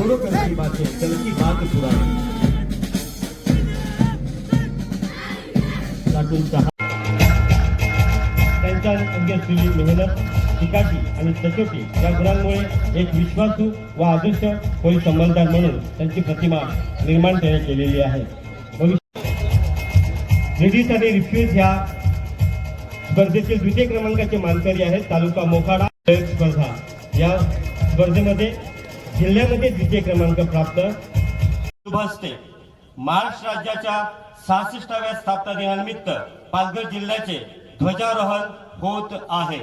पूर्वकर्ती बाते की बात पुरावी लाटून चहा त्यांच्या अंगी असलेली मेहनत टिकाटी आणि सचोटी या गुणांमुळे एक विश्वासू व आदर्श होई अंमलदार म्हणून त्यांची प्रतिमा निर्माण त्याने केलेली आहे. भविष्य लेडीज आणि रिफ्यूज ह्या स्पर्धेतील द्वितीय क्रमांकाचे मानकरी आहेत तालुका मोखाडा स्पर्धा या स्पर्धेमध्ये जिल्ह्यामध्ये द्वितीय क्रमांक प्राप्त. शुभ असते महाराष्ट्र राज्याच्या सहासष्टाव्या स्थापना दिनानिमित्त पालघर जिल्ह्याचे ध्वजारोहण होत आहे.